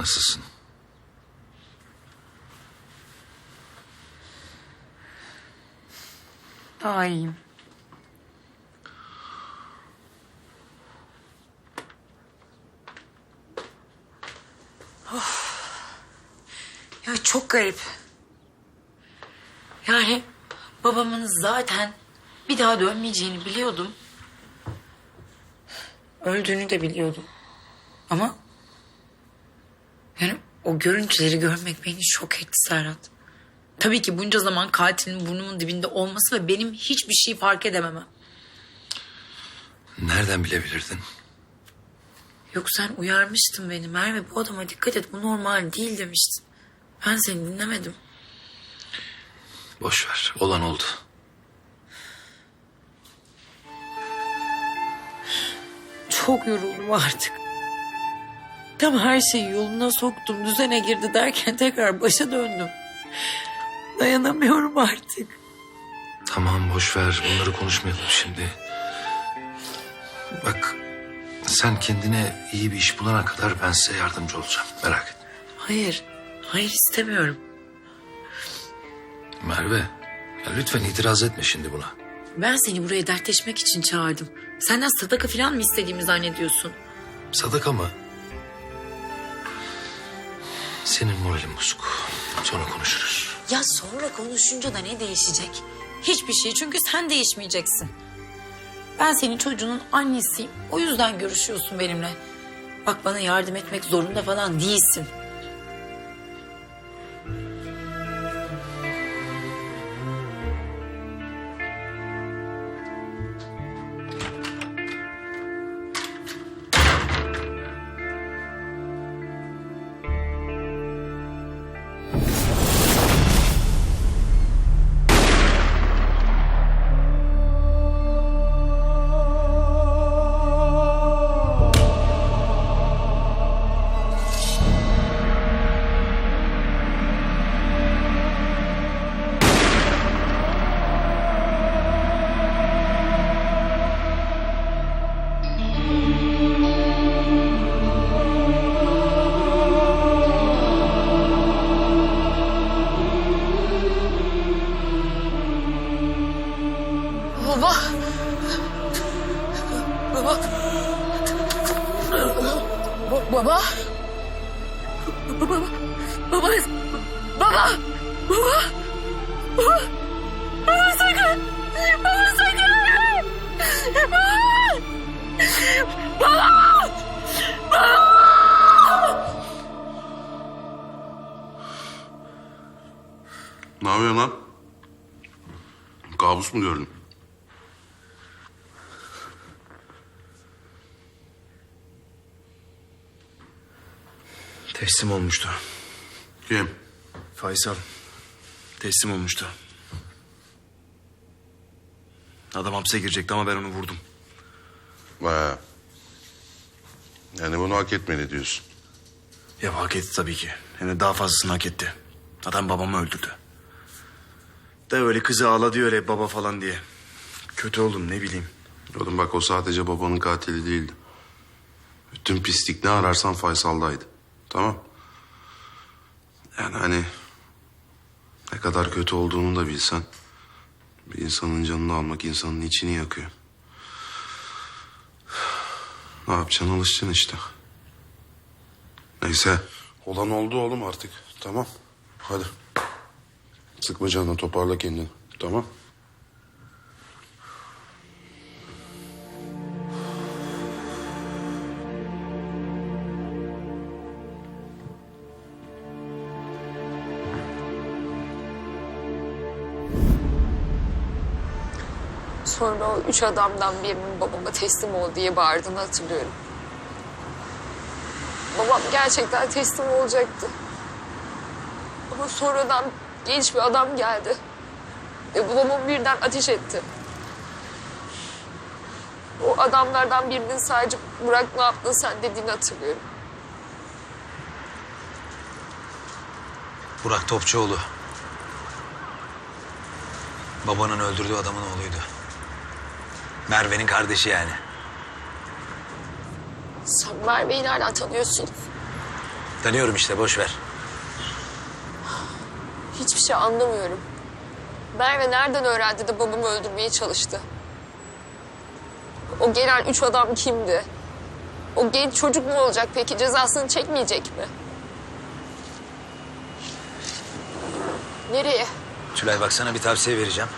Nasılsın? Daha iyiyim. Of. Ya çok garip. Yani babamın zaten bir daha dönmeyeceğini biliyordum. Öldüğünü de biliyordum. Ama yani o görüntüleri görmek beni şok etti Serhat. Tabii ki bunca zaman katilin burnumun dibinde olması ve benim hiçbir şey fark edememem. Nereden bilebilirdin? Yok sen uyarmıştın beni Merve bu adama dikkat et bu normal değil demiştin. Ben seni dinlemedim. Boş ver. Olan oldu. Çok yoruldum artık. Tam her şeyi yoluna soktum düzene girdi derken tekrar başa döndüm. Dayanamıyorum artık. Tamam boş ver. Bunları konuşmayalım şimdi. Bak sen kendine iyi bir iş bulana kadar ben size yardımcı olacağım. Merak etme. Hayır, hayır istemiyorum. Merve ya lütfen itiraz etme şimdi buna. Ben seni buraya dertleşmek için çağırdım. Senden sadaka falan mı istediğimi zannediyorsun? Sadaka mı? Senin moralin bozuk. Sonra konuşuruz. Ya sonra konuşunca da ne değişecek? Hiçbir şey çünkü sen değişmeyeceksin. Ben senin çocuğunun annesiyim. O yüzden görüşüyorsun benimle. Bak bana yardım etmek zorunda falan değilsin. Baba. Baba. Baba. Baba. Baba. Baba. Baba. Baba sakın. Baba sakın. Baba. Baba. Ne yapıyorsun lan? Kabus mu gördün? Teslim olmuştu. Kim? Faysal teslim olmuştu. Adam hapse girecekti ama ben onu vurdum. Vay. Yani bunu hak etmedi diyorsun. Ya hak etti tabii ki. De daha fazlasını hak etti. Adam babamı öldürdü. Da öyle kızı ağladı öyle baba falan diye. Kötü oldum ne bileyim. Oğlum bak o sadece babanın katili değildi. Bütün pislik ne ararsan Faysal'daydı. Tamam. Yani hani ne kadar kötü olduğunu da bilsen bir insanın canını almak insanın içini yakıyor. Ne yapacaksın alışacaksın işte. Neyse. Olan oldu oğlum artık. Tamam. Hadi. Sıkma canını toparla kendini. Tamam. Sonra o üç adamdan birinin babama teslim ol diye bağırdığını hatırlıyorum. Babam gerçekten teslim olacaktı. Ama sonradan genç bir adam geldi. Ve babamı birden ateş etti. O adamlardan birinin sadece Burak ne yaptın sen dediğini hatırlıyorum. Burak Topçuoğlu. Babanın öldürdüğü adamın oğluydu. Merve'nin kardeşi yani. Sen Merve'yi nereden tanıyorsun? Tanıyorum işte boş ver. Hiçbir şey anlamıyorum. Merve nereden öğrendi de babamı öldürmeye çalıştı? O gelen üç adam kimdi? O genç çocuk mu olacak peki? Cezasını çekmeyecek mi? Nereye? Tülay bak sana bir tavsiye vereceğim.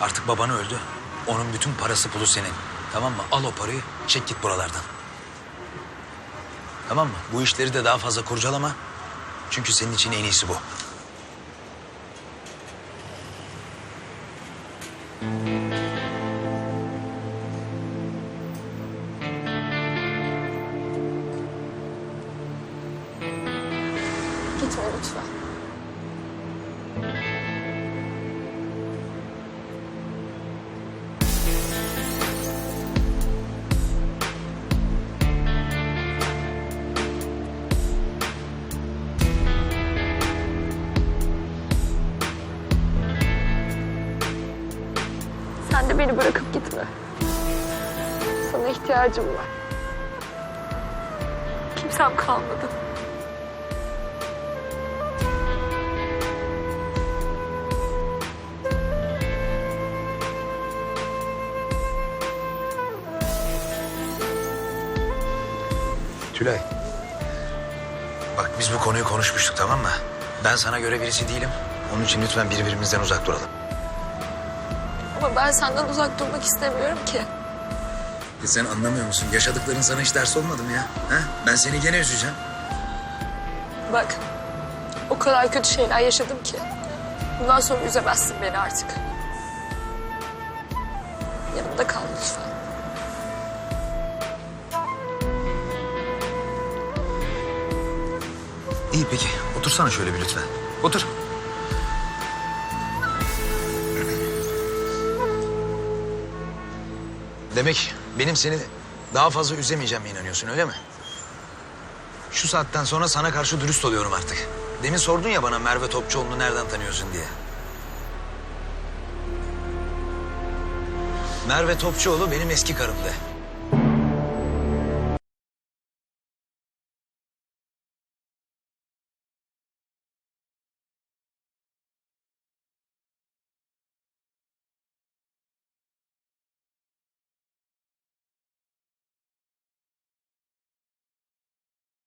Artık baban öldü. Onun bütün parası pulu senin. Tamam mı? Al o parayı çek git buralardan. Tamam mı? Bu işleri de daha fazla kurcalama. Çünkü senin için en iyisi bu. Gitme lütfen. Beni bırakıp gitme. Sana ihtiyacım var. Kimsem kalmadı. Tülay. Bak biz bu konuyu konuşmuştuk tamam mı? Ben sana göre birisi değilim. Onun için lütfen birbirimizden uzak duralım. Ama ben senden uzak durmak istemiyorum ki. E sen anlamıyor musun? Yaşadıkların sana hiç ders olmadı mı ya? Ha? Ben seni gene üzeceğim. Bak, o kadar kötü şeyler yaşadım ki. Bundan sonra üzemezsin beni artık. Yanımda kal lütfen. İyi peki. Otursana şöyle bir lütfen. Otur. Demek benim seni daha fazla üzemeyeceğime inanıyorsun öyle mi? Şu saatten sonra sana karşı dürüst oluyorum artık. Demin sordun ya bana Merve Topçuoğlu'nu nereden tanıyorsun diye. Merve Topçuoğlu benim eski karımdı.